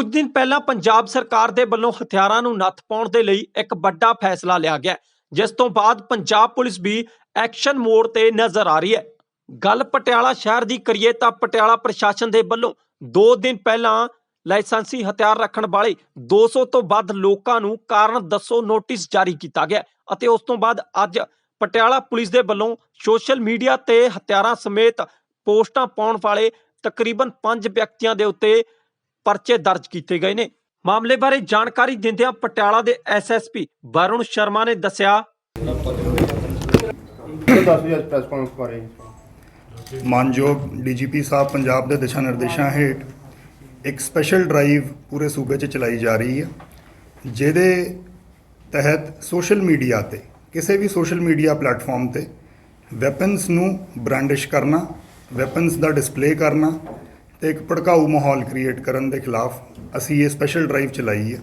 ਕੁਝ ਦਿਨ ਪਹਿਲਾਂ ਪੰਜਾਬ ਸਰਕਾਰ ਦੇ ਵੱਲੋਂ ਹਥਿਆਰਾਂ ਨੂੰ ਨੱਥ ਪਾਉਣ ਦੇ ਲਈ ਇੱਕ ਵੱਡਾ ਫੈਸਲਾ ਲਿਆ ਗਿਆ ਜਿਸ ਤੋਂ ਬਾਅਦ ਪੰਜਾਬ ਪੁਲਿਸ ਵੀ ਐਕਸ਼ਨ ਮੋਡ ਤੇ ਨਜ਼ਰ ਆ ਰਹੀ ਹੈ। ਗੱਲ ਪਟਿਆਲਾ ਸ਼ਹਿਰ ਦੀ ਕਰੀਏ ਤਾਂ ਪਟਿਆਲਾ ਪ੍ਰਸ਼ਾਸਨ ਦੇ ਵੱਲੋਂ 2 ਦਿਨ ਪਹਿਲਾਂ ਲਾਇਸੈਂਸੀ ਹਥਿਆਰ ਰੱਖਣ ਵਾਲੇ 200 ਤੋਂ ਵੱਧ ਲੋਕਾਂ ਨੂੰ ਕਾਰਨ ਦੱਸੋ ਨੋਟਿਸ ਜਾਰੀ ਕੀਤਾ ਗਿਆ ਅਤੇ ਉਸ ਤੋਂ ਬਾਅਦ ਅੱਜ ਪਟਿਆਲਾ ਪੁਲਿਸ ਦੇ ਵੱਲੋਂ ਸੋਸ਼ਲ ਮੀਡੀਆ ਤੇ ਹਥਿਆਰਾਂ ਸਮੇਤ ਪੋਸਟਾਂ ਪਾਉਣ ਵਾਲੇ ਤਕਰੀਬਨ 5 ਵਿਅਕਤੀਆਂ ਦੇ ਉੱਤੇ ਪਰਚੇ ਦਰਜ ਕੀਤੇ ਗਏ ਨੇ। ਮਾਮਲੇ ਬਾਰੇ ਜਾਣਕਾਰੀ ਦਿੰਦਿਆਂ ਪਟਿਆਲਾ ਦੇ ਐਸਐਸਪੀ ਵਰੁਣ ਸ਼ਰਮਾ ਨੇ ਦੱਸਿਆ ਮਾਨਯੋਗ ਡੀਜੀਪੀ ਸਾਹਿਬ ਪੰਜਾਬ ਦੇ ਦਿਸ਼ਾ ਨਿਰਦੇਸ਼ਾਂ ਹੇਠ ਇੱਕ ਸਪੈਸ਼ਲ ਡਰਾਈਵ ਪੂਰੇ ਸੂਬੇ 'ਚ ਚਲਾਈ ਜਾ ਰਹੀ ਹੈ ਜਿਹਦੇ ਤਹਿਤ ਸੋਸ਼ਲ ਮੀਡੀਆ ਤੇ ਕਿਸੇ ਵੀ ਸੋਸ਼ਲ ਮੀਡੀਆ ਪਲੇਟਫਾਰਮ ਤੇ ਵੈਪਨਸ ਨੂੰ ਬ੍ਰਾਂਡਿਸ਼ ਕਰਨਾ ਵੈਪਨਸ ਦਾ ਡਿਸਪਲੇ ਕਰਨਾ ਤੇ ਇੱਕ ਭੜਕਾਊ ਮਾਹੌਲ ਕ੍ਰੀਏਟ ਕਰਨ ਦੇ ਖਿਲਾਫ ਅਸੀਂ ਇਹ ਸਪੈਸ਼ਲ ਡਰਾਈਵ ਚਲਾਈ ਹੈ।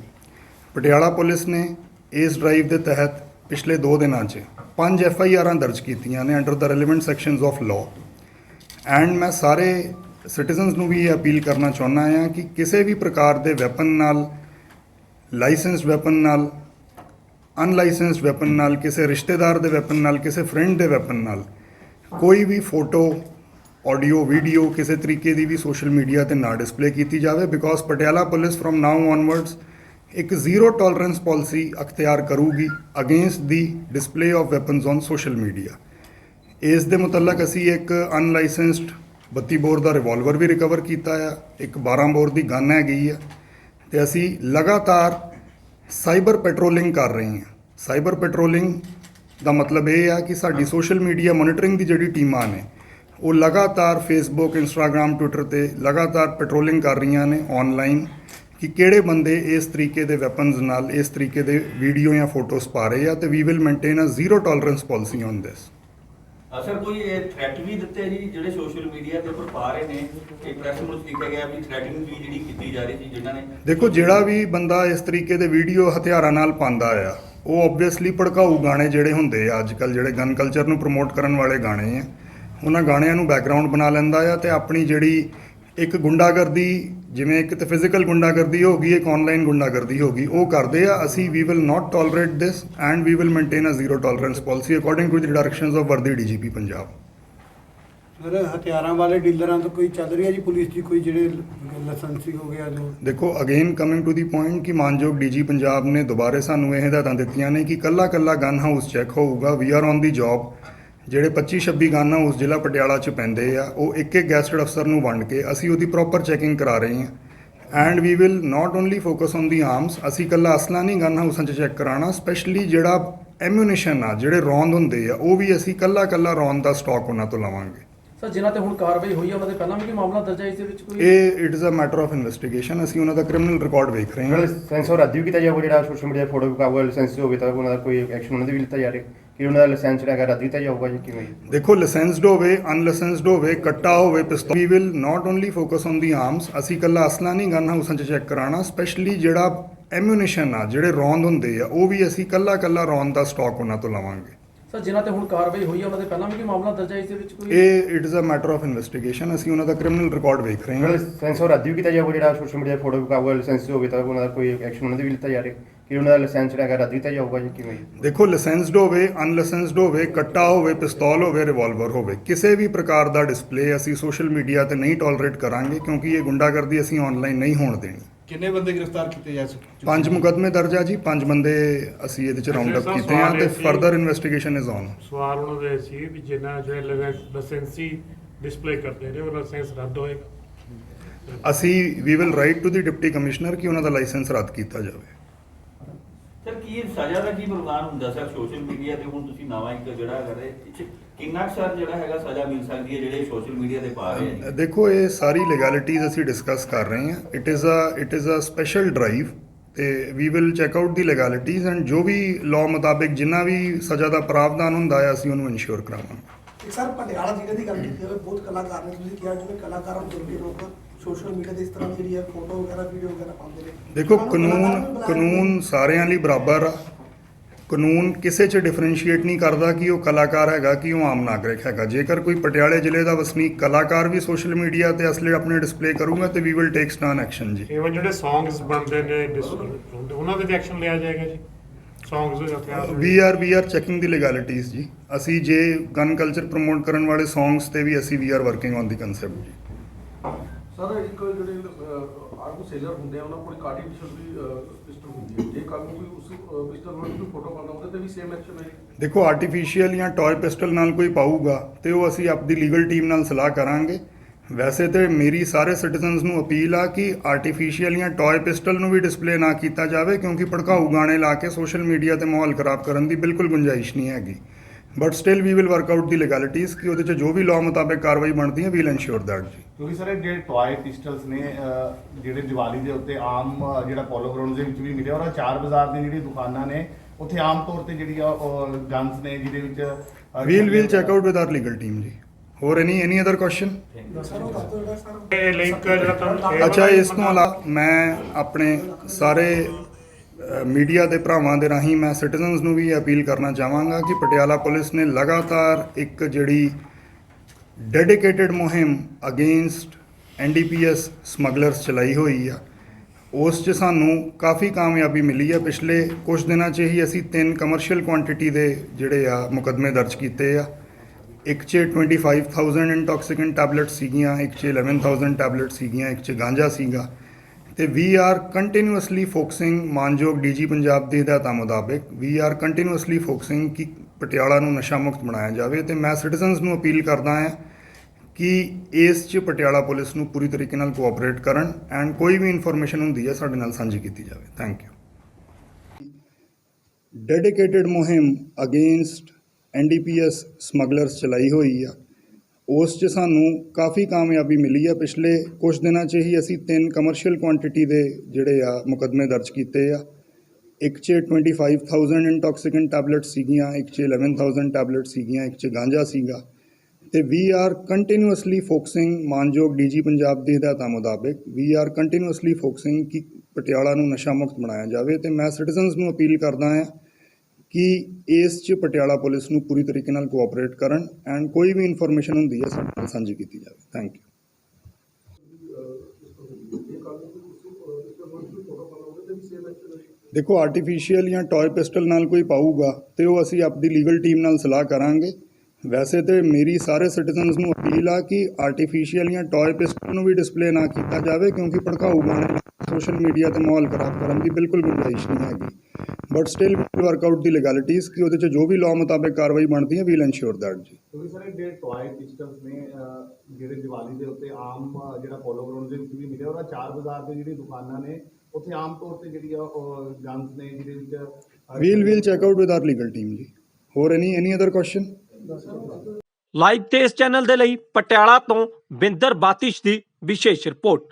ਪਟਿਆਲਾ ਪੁਲਿਸ ਨੇ ਇਸ ਡਰਾਈਵ ਦੇ ਤਹਿਤ ਪਿਛਲੇ 2 ਦਿਨਾਂ 'ਚ ਪੰਜ ਐਫ ਆਈ ਆਰਾਂ ਦਰਜ ਕੀਤੀਆਂ ਨੇ under the relevant sections of law. And ਮੈਂ ਸਾਰੇ ਸਿਟੀਜ਼ਨਸ ਨੂੰ ਵੀ ਇਹ ਅਪੀਲ ਕਰਨਾ ਚਾਹੁੰਦਾ ਹਾਂ ਕਿ ਕਿਸੇ ਵੀ ਪ੍ਰਕਾਰ ਦੇ ਵੈਪਨ ਨਾਲ ਲਾਇਸੈਂਸਡ ਵੈਪਨ ਨਾਲ ਅਨਲਾਇਸੈਂਸਡ ਵੈਪਨ ਨਾਲ, ਕਿਸੇ ਰਿਸ਼ਤੇਦਾਰ ਦੇ ਵੈਪਨ ਨਾਲ, ਕਿਸੇ ਫਰੈਂਡ ਦੇ ਵੈਪਨ ਨਾਲ ਕੋਈ ਵੀ ਫੋਟੋ ਆਡੀਓ ਵੀਡੀਓ ਕਿਸੇ ਤਰੀਕੇ ਦੀ ਵੀ ਸੋਸ਼ਲ ਮੀਡੀਆ ਤੇ ਨਾ ਡਿਸਪਲੇ ਕੀਤੀ ਜਾਵੇ because Patiala police from now onwards ਇੱਕ ਜ਼ੀਰੋ ਟੋਲਰੈਂਸ ਪਾਲਿਸੀ ਅਖਤਿਆਰ ਕਰੂਗੀ against the display of weapons on social media ਇਸ ਦੇ ਮੁਤਲਕ ਅਸੀਂ ਇੱਕ ਅਨਲਾਈਸੈਂਸਡ 32 ਬੋਰ ਦਾ ਰਿਵਾਲਵਰ ਵੀ ਰਿਕਵਰ ਕੀਤਾ ਆ, ਇੱਕ 12 ਬੋਰ ਦੀ ਗਨ ਹੈਗੀ ਆ, ਤੇ ਅਸੀਂ ਲਗਾਤਾਰ ਸਾਈਬਰ ਪੈਟਰੋਲਿੰਗ ਕਰ ਰਹੇ ਹਾਂ। ਸਾਈਬਰ ਪੈਟਰੋਲਿੰਗ ਦਾ ਮਤਲਬ ਇਹ ਆ ਕਿ ਸਾਡੀ ਸੋਸ਼ਲ ਮੀਡੀਆ ਮੋਨੀਟਰਿੰਗ ਦੀ ਜਿਹੜੀ ਟੀਮਾਂ ਨੇ ਉਹ ਲਗਾਤਾਰ ਫੇਸਬੁੱਕ ਇੰਸਟਾਗ੍ਰam ਟਵਿੱਟਰ ਤੇ ਲਗਾਤਾਰ ਪੈਟਰੋਲਿੰਗ ਕਰ ਰਹੀਆਂ ਨੇ ਆਨਲਾਈਨ ਕਿ ਕਿਹੜੇ ਬੰਦੇ ਇਸ ਤਰੀਕੇ ਦੇ ਵੈਪਨਸ ਨਾਲ ਇਸ ਤਰੀਕੇ ਦੇ ਵੀਡੀਓ ਜਾਂ ਫੋਟੋਸ ਪਾ ਰਹੇ ਆ ਤੇ we will maintain a zero tolerance policy on this ਅਸਰ ਕੋਈ ਇਹ ਥ੍ਰੈਟ ਵੀ ਦਿੱਤੇ ਜੀ ਜਿਹੜੇ ਸੋਸ਼ਲ ਮੀਡੀਆ ਦੇ ਉੱਪਰ ਪਾ ਰਹੇ ਨੇ ਕਿ ਪ੍ਰੈਸ ਨੂੰ ਲਿਖਿਆ ਗਿਆ ਵੀ ਥ੍ਰੈਟਿੰਗ ਵੀ ਜਿਹੜੀ ਕੀਤੀ ਜਾ ਰਹੀ ਸੀ ਜਿਨ੍ਹਾਂ ਨੇ ਦੇਖੋ ਜਿਹੜਾ ਵੀ ਬੰਦਾ ਇਸ ਤਰੀਕੇ ਦੇ ਵੀਡੀਓ ਹਥਿਆਰਾਂ ਨਾਲ ਪਾਉਂਦਾ ਆ ਉਹ ਆਬਵੀਅਸਲੀ ਭੜਕਾਊ ਗਾਣੇ ਜਿਹੜੇ ਹੁੰਦੇ ਆ ਅੱਜ ਕੱਲ ਜਿਹੜੇ ਗਨ ਕਲਚਰ ਨੂੰ ਪ੍ਰਮੋਟ ਕਰਨ ਵਾਲੇ ਗਾਣੇ ਆ। ਉਹਨਾਂ ਗਾਣਿਆਂ ਨੂੰ ਬੈਕਗ੍ਰਾਉਂਡ ਬਣਾ ਲੈਂਦਾ ਆ ਤੇ ਆਪਣੀ ਜਿਹੜੀ ਇੱਕ ਗੁੰਡਾਗਰਦੀ ਜਿਵੇਂ ਇੱਕ ਤੇ ਫਿਜ਼ੀਕਲ ਗੁੰਡਾਗਰਦੀ ਹੋ ਗਈ ਇੱਕ ਆਨਲਾਈਨ ਗੁੰਡਾਗਰਦੀ ਹੋ ਗਈ ਉਹ ਕਰਦੇ ਆ। ਅਸੀਂ we will not tolerate this and we will maintain a zero tolerance policy according to the directions of worthy DGP Punjab sir ਹਥਿਆਰਾਂ ਵਾਲੇ ਡੀਲਰਾਂ ਤੋਂ ਕੋਈ ਚੱਲ ਰਹੀ ਹੈ ਜੀ ਪੁਲਿਸ ਦੀ? ਕੋਈ ਜਿਹੜੇ ਲਾਇਸੈਂਸੀ ਹੋ ਗਿਆ ਜੋ? ਦੇਖੋ again coming to the point ਕਿ ਮਾਨਯੋਗ ਡੀਜੀ ਪੰਜਾਬ ਨੇ ਦੁਬਾਰੇ ਸਾਨੂੰ ਇਹ ਹਦਾਇਤਾਂ ਦਿੱਤੀਆਂ ਨੇ ਕਿ ਕੱਲਾ ਕੱਲਾ ਗਨ ਹਾਊਸ ਚੈੱਕ ਹੋਊਗਾ। We are on the job ਜਿਹੜੇ 25 26 ਗਨ ਹਾਊਸ ਜ਼ਿਲ੍ਹਾ ਪਟਿਆਲਾ ਚ ਪੈਂਦੇ ਆ ਉਹ ਇੱਕ ਇੱਕ ਗੈਸਟਡ ਅਫਸਰ ਨੂੰ ਵੰਡ ਕੇ ਅਸੀਂ ਉਹਦੀ ਪ੍ਰੋਪਰ ਚੈਕਿੰਗ ਕਰਾ ਰਹੇ ਹਾਂ। And we will not only focus on the arms ਅਸੀਂ ਕੱਲਾ ਅਸਲਾ ਨਹੀਂ ਗਨ ਹਾਊਸਾਂ ਚ ਚੈੱਕ ਕਰਾਣਾ ਸਪੈਸ਼ਲੀ ਜਿਹੜਾ ਐਮੂਨੀਸ਼ਨ ਆ ਜਿਹੜੇ ਰੌਂਦ ਹੁੰਦੇ ਆ ਉਹ ਵੀ ਅਸੀਂ ਕੱਲਾ ਕੱਲਾ ਰੌਂਦ ਦਾ ਸਟਾਕ ਉਹਨਾਂ ਤੋਂ ਲਵਾਂਗੇ। ਸਰ ਜਿਨ੍ਹਾਂ ਤੇ ਹੁਣ ਕਾਰਵਾਈ ਹੋਈ ਹੈ ਉਹਨਾਂ ਦੇ ਪਹਿਲਾਂ ਵੀ ਕੋਈ ਮਾਮਲਾ ਦਰਜ ਹੈ ਇਸ ਦੇ ਵਿੱਚ ਕੋਈ? ਇਹ it is a matter of investigation ਅਸੀਂ ਉਹਨਾਂ ਦਾ ਕ੍ਰਿਮੀਨਲ ਰਿਕਾਰਡ ਵੇਖ ਰਹੇ ਹਾਂ। ਰੱਦ ਵੀ ਕੀਤਾ ਜਾਊਗਾ ਜਿਹੜਾ ਸੋਸ਼ਲ ਮੀਡੀਆ ਫੋਟੋ ਵਿਕਾਊਗਾ ਲਾਇਸੈਂਸ ਹੋਵੇ ਤਾਂ ਉਹਨਾਂ ਦਾ ਕੋਈ ਐਕਸ਼ਨ ਉਹਨਾਂ ਦੇ ਵੀ ਲਿੱਤਾ ਜਾ ਰਿਹਾ। ਕਿ ਉਹਨਾਂ ਦਾ ਲਾਇਸੈਂਸ ਜਿਹੜਾ ਹੈਗਾ ਰੱਦ ਕੀਤਾ ਜਾਊਗਾ ਜੀ ਕਿਵੇਂ? ਦੇਖੋ ਲਾਇਸੈਂਸਡ ਹੋਵੇ ਅਨਲਾਇਸੈਂਸਡ ਹੋਵੇ ਕੱਟਾ ਹੋਵੇ ਪਿਸਤੌਲ। We will not only focus on the arms ਅਸੀਂ ਕੱਲਾ ਅਸਲਾ ਨਹੀਂ ਗਨ ਹਾਊਸਾਂ 'ਚ ਚੈੱਕ ਕਰਾਣਾ ਸਪੈਸ਼ਲੀ ਜਿਹੜਾ ਐਮੂਨੀਸ਼ਨ ਆ ਜਿਹੜੇ ਰੌਂਦ ਹੁੰਦੇ ਆ ਉਹ ਵੀ ਅਸੀਂ ਕੱਲਾ ਕੱਲਾ ਰੌਂਦ ਦਾ ਸਟਾਕ ਉਹਨਾਂ ਤੋਂ ਲਵਾਂਗੇ। ਸਰ ਜਿਨ੍ਹਾਂ ਤੇ ਹੁਣ ਕਾਰਵਾਈ ਹੋਈ ਹੈ ਉਹਨਾਂ ਦੇ ਪਹਿਲਾਂ ਵੀ ਕੋਈ ਮਾਮਲਾ ਦਰਜ ਹੈ ਇਸ ਦੇ ਵਿੱਚ ਕੋਈ? ਇਹ it is a matter of investigation ਅਸੀਂ ਉਹਨਾਂ ਦਾ ਕ੍ਰਿਮੀਨਲ ਰਿਕਾਰਡ ਵੇਖ ਰਹੇ ਹਾਂ। ਲਾਇਸੈਂਸ ਰੱਦ ਵੀ ਕੀਤਾ ਜਾਊਗਾ ਜਿਹੜਾ ਸੋਸ਼ਲ ਮੀਡੀਆ ਫੋਟੋ ਵਿਕਾਊਗਾ ਲਾਇਸੈਂਸ ਹੋਵੇ ਤਾਂ ਉਹਨਾਂ ਦਾ ਕੋਈ ਐਕਸ਼ਨ ਉਹਨਾਂ ਦੇ ਵੀ ਲਿੱਤਾ ਜਾ ਰਿਹਾ। ਕਿ ਉਹਨਾਂ ਦਾ ਲਾਇਸੈਂਸ ਜਿਹੜਾ ਹੈਗਾ ਰੱਦ ਕੀਤਾ ਜਾਊਗਾ ਜੀ ਕਿਵੇਂ? ਦੇਖੋ ਲਾਇਸੈਂਸਡ ਹੋਵੇ ਅਨਲਾਇਸੈਂਸਡ ਹੋਵੇ ਕੱਟਾ ਹੋਵੇ ਪਿਸਤੌਲ ਹੋਵੇ ਰਿਵਾਲਵਰ ਹੋਵੇ ਕਿਸੇ ਵੀ ਪ੍ਰਕਾਰ ਦਾ ਡਿਸਪਲੇ ਅਸੀਂ ਸੋਸ਼ਲ ਮੀਡੀਆ ਤੇ ਨਹੀਂ ਟੋਲਰੇਟ ਕਰਾਂਗੇ ਕਿਉਂਕਿ ਇਹ ਗੁੰਡਾਗਰਦੀ ਅਸੀਂ ਆਨਲਾਈਨ ਨਹੀਂ ਹੋਣ ਦੇਣੀ। ਕਿੰਨੇ ਬੰਦੇ ਗ੍ਰਿਫਤਾਰ ਕੀਤੇ ਜਾ ਚੁੱਕੇ? ਪੰਜ ਮੁਕਦਮੇ ਦਰਜ ਆ ਜੀ ਪੰਜ ਬੰਦੇ ਅਸੀਂ ਇਹਦੇ ਚ ਰਾਉਂਡ ਅਪ ਕੀਤੇ ਆ ਤੇ ਫਰਦਰ ਇਨਵੈਸਟੀਗੇਸ਼ਨ ਇਜ਼ ਔਨ ਸਵਾਲ ਉਹਨਾਂ ਦੇ ਸੀ ਵੀ ਜਿਨ੍ਹਾਂ ਜਿਹੜੇ ਲਾਇਸੈਂਸੀ ਡਿਸਪਲੇ ਕਰਦੇ ਨੇ ਉਹ ਲਾਇਸੈਂਸ ਰੱਦ ਹੋਏਗਾ। ਅਸੀਂ we will write to the deputy commissioner ਕਿ ਉਹਨਾਂ ਦਾ ਲਾਇਸੈਂਸ ਰੱਦ ਕੀਤਾ ਜਾਵੇ। ਕੀ ਸਜ਼ਾ ਦਾ ਕੀ ਪ੍ਰੋਗਰਾਮ ਹੁੰਦਾ ਸਰ ਸੋਸ਼ਲ ਮੀਡੀਆ ਤੇ? ਹੁਣ ਤੁਸੀਂ ਨਵਾਂ ਇੱਕ ਜਿਹੜਾ ਕਰ ਰਹੇ ਕਿੰਨਾ ਕੁ ਸਰ ਜਿਹੜਾ ਹੈਗਾ ਸਜ਼ਾ ਮਿਲ ਸਕਦੀ ਹੈ ਜਿਹੜੇ ਸੋਸ਼ਲ ਮੀਡੀਆ ਤੇ ਪਾ ਰਹੇ ਨੇ? ਦੇਖੋ ਇਹ ਸਾਰੀ ਲੈਗੈਲਿਟੀਜ਼ ਅਸੀਂ ਡਿਸਕਸ ਕਰ ਰਹੇ ਹਾਂ। It is a it is a special drive ਤੇ we will check out the legalities and ਜੋ ਵੀ ਲਾਅ ਮੁਤਾਬਿਕ ਜਿੰਨਾ ਵੀ ਸਜ਼ਾ ਦਾ ਪ੍ਰਾਵਧਾਨ ਹੁੰਦਾ ਹੈ ਅਸੀਂ ਉਹਨੂੰ ਇਨਸ਼ੋਰ ਕਰਾਵਾਂਗੇ। ਸਰ ਪਟਿਆਲਾ ਜ਼ਿਲ੍ਹੇ ਦੀ ਗੱਲ ਕੀਤੀ ਹੋਵੇ ਬਹੁਤ ਕਲਾਕਾਰ ਨੇ ਤੁਸੀਂ ਕਿਹਾ ਜਿਵੇਂ ਕਲਾਕਾਰਾਂ ਨੂੰ ਕੇ ਲੋਕ। ਸੋਸ਼ਲ ਮੀਡੀਆ ਤੇ ਇਸ ਤਰ੍ਹਾਂ ਦੀ ਜਿਹੜੀ ਹੈ ਫੋਟੋ ਵਗੈਰਾ ਵੀਡੀਓ ਵਗੈਰਾ ਪਾਉਂਦੇ ਨੇ। ਦੇਖੋ ਕਾਨੂੰਨ ਕਾਨੂੰਨ ਸਾਰਿਆਂ ਲਈ ਬਰਾਬਰ ਆ। ਕਾਨੂੰਨ ਕਿਸੇ 'ਚ ਡਿਫਰੈਂਸ਼ੀਏਟ ਨਹੀਂ ਕਰਦਾ ਕਿ ਉਹ ਕਲਾਕਾਰ ਹੈਗਾ ਕਿ ਉਹ ਆਮ ਨਾਗਰਿਕ ਹੈਗਾ। ਜੇਕਰ ਕੋਈ ਪਟਿਆਲੇ ਜ਼ਿਲ੍ਹੇ ਦਾ ਵਸਨੀਕ ਕਲਾਕਾਰ ਵੀ ਸੋਸ਼ਲ ਮੀਡੀਆ ਤੇ ਅਸਲੇ ਆਪਣੇ ਡਿਸਪਲੇ ਕਰੂਗਾ ਤੇ we will take stern action ਜੀ। ਇਵਨ ਜਿਹੜੇ ਸੌਂਗਸ ਬਣਦੇ ਨੇ ਉਹਨਾਂ ਤੇ ਐਕਸ਼ਨ ਲਿਆ ਜਾਏਗਾ ਜੀ। We are we are checking the legalities ਜੀ। ਅਸੀਂ ਜੇ ਗਨ ਕਲਚਰ ਪ੍ਰਮੋਟ ਕਰਨ ਵਾਲੇ ਸੌਂਗਸ ਤੇ ਵੀ ਅਸੀਂ we are working on the concept ਜੀ। ਸਰ ਇੱਕ ਜਿਹੜੇ ਆਰਮੂ ਸੇਲਰ ਹੁੰਦੇ ਆ, ਉਹਨਾਂ ਕੋਲ ਇੱਕ ਆਰਟੀਫੀਸ਼ੀਅਲ ਵੀ ਪਿਸਟਲ ਹੁੰਦੀ ਹੈ ਜੇ ਕੱਲ ਨੂੰ ਕੋਈ ਉਸ ਪਿਸਟਲ ਨਾਲ ਕੋਈ ਫੋਟੋ ਪਾਉਂਦਾ ਉਹਦੇ ਤੇ ਵੀ ਸੇਮ ਐਕਸ਼ਨ ਹੈ। ਦੇਖੋ ਆਰਟੀਫੀਸ਼ੀਅਲ ਜਾਂ ਟੌਏ ਪਿਸਟਲ ਨਾਲ ਕੋਈ ਪਾਊਗਾ, ਤੇ ਉਹ ਅਸੀਂ ਆਪਦੀ ਲੀਗਲ ਟੀਮ ਨਾਲ ਸਲਾਹ ਕਰਾਂਗੇ। ਵੈਸੇ ਤੇ ਮੇਰੀ ਸਾਰੇ ਸਿਟੀਜ਼ਨਸ ਨੂੰ ਅਪੀਲ ਆ ਕਿ ਆਰਟੀਫੀਸ਼ੀਅਲ ਜਾਂ ਟੌਏ ਪਿਸਟਲ ਨੂੰ ਵੀ ਡਿਸਪਲੇ ਨਾ ਕੀਤਾ ਜਾਵੇ, ਕਿਉਂਕਿ ਭੜਕਾਊ ਗਾਣੇ ਲਾ ਕੇ ਸੋਸ਼ਲ ਮੀਡੀਆ ਤੇ ਮਾਹੌਲ ਖਰਾਬ ਕਰਨ ਦੀ ਬਿਲਕੁਲ ਗੁੰਜਾਇਸ਼ ਨਹੀਂ ਹੈਗੀ। But still we will work out the legalities ਕਿ ਉਹਦੇ 'ਚ ਜੋ ਵੀ ਲਾਅ ਮੁਤਾਬਕ ਕਾਰਵਾਈ ਬਣਦੀ ਹੈ ਵੀਲ ਇਨਸ਼ੋਰ ਦੈਟ ਜੀ। ਕਿਉਂਕਿ ਸਰ ਇਹ ਜਿਹੜੇ ਟੌਏ ਪਿਸਟਲਸ ਨੇ ਅਹ, ਜਿਹੜੇ ਦੀਵਾਲੀ ਦੇ ਉੱਤੇ ਆਮ ਅਹ, ਜਿਹੜਾ ਪੋਲੋ ਗਰਾਊਂਡ ਦੇ ਵਿੱਚ ਵੀ ਮਿਲਿਆ ਔਰ ਆਹ ਚਾਰ ਬਾਜ਼ਾਰ ਦੀ ਜਿਹੜੀ ਦੁਕਾਨਾਂ ਨੇ ਉੱਥੇ ਆਮ ਤੌਰ ਤੇ ਜਿਹੜੀ ਆ ਗਨਸ ਨੇ ਜਿਹਦੇ ਵਿੱਚ ਅਹ, we'll we'll check out with our legal team ਜੀ। ਹੋਰ ਐਨੀ ਐਨੀ ਅਦਰ ਕੁਐਸਚਨ ਇਹ ਲਿੰਕ ਜਿਹੜਾ ਤੁਹਾਨੂੰ ਅੱਛਾ ਇਸ ਤੋਂ ਇਲਾਵਾ ਮੈਂ ਆਪਣੇ ਸਾਰੇ ਮੀਡੀਆ ਦੇ ਭਰਾਵਾਂ ਦੇ ਰਾਹੀਂ ਮੈਂ ਸਿਟੀਜ਼ਨਸ ਨੂੰ ਵੀ ਅਪੀਲ ਕਰਨਾ ਚਾਹਾਂਗਾ ਕਿ ਪਟਿਆਲਾ ਪੁਲਿਸ ਨੇ ਲਗਾਤਾਰ ਇੱਕ ਜਿਹੜੀ ਡੈਡੀਕੇਟਿਡ ਮੁਹਿੰਮ ਅਗੇਂਸਟ ਐਨਡੀਪੀਐਸ ਸਮਗਲਰਸ ਚਲਾਈ ਹੋਈ ਆ, ਉਸ 'ਚ ਸਾਨੂੰ ਕਾਫੀ ਕਾਮਯਾਬੀ ਮਿਲੀ ਆ। ਪਿਛਲੇ ਕੁਝ ਦਿਨਾਂ 'ਚ ਹੀ ਅਸੀਂ ਤਿੰਨ ਕਮਰਸ਼ੀਅਲ ਕੁਆਂਟੀਟੀ ਦੇ ਜਿਹੜੇ ਆ ਮੁਕੱਦਮੇ ਦਰਜ ਕੀਤੇ ਆ। ਇੱਕ 'ਚ 25000 ਇੰਟੌਕਸੀਕੈਂਟ ਟੈਬਲੇਟ ਸੀਗੀਆਂ, ਇੱਕ 'ਚ 11000 ਟੈਬਲੇਟ ਸੀਗੀਆਂ, ਇੱਕ 'ਚ ਗਾਂਜਾ ਸੀਗਾ। ਤੇ ਵੀ ਆਰ ਕੰਟੀਨਿਊਸਲੀ ਫੋਕਸਿੰਗ ਮਾਨਯੋਗ ਡੀਜੀ ਪੰਜਾਬ ਦੇ ਹਦਾਇਤਾਂ ਮੁਤਾਬਕ ਵੀ ਆਰ ਕੰਟੀਨਿਊਸਲੀ ਫੋਕਸਿੰਗ ਕਿ ਪਟਿਆਲਾ ਨੂੰ ਨਸ਼ਾ ਮੁਕਤ ਬਣਾਇਆ ਜਾਵੇ ਤੇ ਮੈਂ ਸਿਟੀਜ਼ਨਸ ਨੂੰ ਅਪੀਲ ਕਰਦਾ ਹਾਂ ਕਿ ਇਸ 'ਚ ਪਟਿਆਲਾ ਪੁਲਿਸ ਨੂੰ ਪੂਰੀ ਤਰੀਕੇ ਨਾਲ ਕੋਆਪਰੇਟ ਕਰਨ ਐਂਡ ਕੋਈ ਵੀ ਇਨਫੋਰਮੇਸ਼ਨ ਹੁੰਦੀ ਹੈ ਸਾਡੇ ਨਾਲ ਸਾਂਝੀ ਕੀਤੀ ਜਾਵੇ। ਥੈਂਕ ਯੂ ਡੈਡੀਕੇਟਿਡ ਮੁਹਿੰਮ ਅਗੇਂਸਟ ਐਨਡੀਪੀਐਸ ਸਮਗਲਰਸ ਚਲਾਈ ਹੋਈ ਆ। ਉਸ 'ਚ ਸਾਨੂੰ ਕਾਫੀ ਕਾਮਯਾਬੀ ਮਿਲੀ ਆ। ਪਿਛਲੇ ਕੁਝ ਦਿਨਾਂ 'ਚ ਹੀ ਅਸੀਂ ਤਿੰਨ ਕਮਰਸ਼ੀਅਲ ਕੁਆਂਟੀਟੀ ਦੇ ਜਿਹੜੇ ਆ ਮੁਕੱਦਮੇ ਦਰਜ ਕੀਤੇ ਆ। ਇੱਕ 'ਚ 25000 ਇੰਟੌਕਸੀਕੈਂਟ ਟੈਬਲੇਟ ਸੀਗੀਆਂ, ਇੱਕ 'ਚ 11000 ਟੈਬਲੇਟ ਸੀਗੀਆਂ, ਇੱਕ 'ਚ ਗਾਂਜਾ ਸੀਗਾ। ਤੇ ਵੀ ਆਰ ਕੰਟੀਨਿਊਸਲੀ ਫੋਕਸਿੰਗ ਮਾਨਯੋਗ ਡੀਜੀ ਪੰਜਾਬ ਦੀ ਹਦਾਇਤਾਂ ਮੁਤਾਬਕ ਵੀ ਆਰ ਕੰਟੀਨਿਊਸਲੀ ਫੋਕਸਿੰਗ ਕਿ ਪਟਿਆਲਾ ਨੂੰ ਨਸ਼ਾ ਮੁਕਤ ਬਣਾਇਆ ਜਾਵੇ। ਤੇ ਮੈਂ ਸਿਟੀਜ਼ਨਸ ਨੂੰ ਅਪੀਲ ਕਰਦਾ ਹਾਂ ਕਿ ਇਸ 'ਚ ਪਟਿਆਲਾ ਪੁਲਿਸ ਨੂੰ ਪੂਰੀ ਤਰੀਕੇ ਨਾਲ ਕੋਆਪਰੇਟ ਕਰਨ ਐਂਡ ਕੋਈ ਵੀ ਇਨਫੋਰਮੇਸ਼ਨ ਹੁੰਦੀ ਹੈ, ਸਾਡੇ ਨਾਲ ਸਾਂਝੀ ਕੀਤੀ ਜਾਵੇ। ਥੈਂਕ ਯੂ ਦੇਖੋ ਆਰਟੀਫੀਸ਼ੀਅਲ ਜਾਂ ਟੌਏ ਪਿਸਟਲ ਨਾਲ ਕੋਈ ਪਾਊਗਾ ਤੇ ਉਹ ਅਸੀਂ ਆਪਦੀ ਲੀਗਲ ਟੀਮ ਨਾਲ ਸਲਾਹ ਕਰਾਂਗੇ। ਵੈਸੇ ਤੇ ਮੇਰੀ ਸਾਰੇ ਸਿਟੀਜ਼ਨਸ ਨੂੰ ਅਪੀਲ ਆ ਕਿ ਆਰਟੀਫੀਸ਼ੀਅਲ ਜਾਂ ਟੌਏ ਪਿਸਟਲ ਨੂੰ ਵੀ ਡਿਸਪਲੇ ਨਾ ਕੀਤਾ ਜਾਵੇ, ਕਿਉਂਕਿ ਭੜਕਾਊ ਗਾਣੇ ਸੋਸ਼ਲ ਮੀਡੀਆ ਤੇ ਮਾਹੌਲ ਖਰਾਬ ਕਰਨ ਦੀ ਬਿਲਕੁਲ ਗੁੰਜਾਇਸ਼ ਨਹੀਂ ਹੈਗੀ। But still work out the legalities ਕਿ ਉਹਦੇ 'ਚ ਜੋ ਵੀ ਲਾਅ ਮੁਤਾਬਕ ਕਾਰਵਾਈ ਬਣਦੀ ਹੈ ਵੀਲ ਇਨਸ਼ੋਰ ਦੈਟ ਜੀ। ਕਿਉਂਕਿ ਸਰ ਇਹ ਜਿਹੜੇ ਟੌਏ ਪਿਸਟਲਸ ਨੇ ਜਿਹੜੇ ਦੀਵਾਲੀ ਦੇ ਉੱਤੇ ਆਮ ਜਿਹੜਾ ਪੋਲੋ ਗਰਾਊਂਡ ਦੇ ਵਿੱਚ ਵੀ ਮਿਲਿਆ ਆਹ ਚਾਰ ਬਾਜ਼ਾਰ ਦੀ ਜਿਹੜੀ ਦੁਕਾਨਾਂ ਨੇ ਉੱਥੇ ਆਮ ਤੌਰ ਤੇ ਜਿਹੜੀ ਆ ਗਨਸ ਨੇ ਜਿਹਦੇ ਵਿੱਚ we'll we'll check out with our legal team ਜੀ। ਹੋਰ any any other question live ਤੇ ਇਸ ਚੈਨਲ ਦੇ ਲਈ ਪਟਿਆਲਾ ਤੋਂ ਬਿੰਦਰ ਬਾਤਿਸ਼ ਦੀ ਵਿਸ਼ੇਸ਼ ਰਿਪੋਰਟ।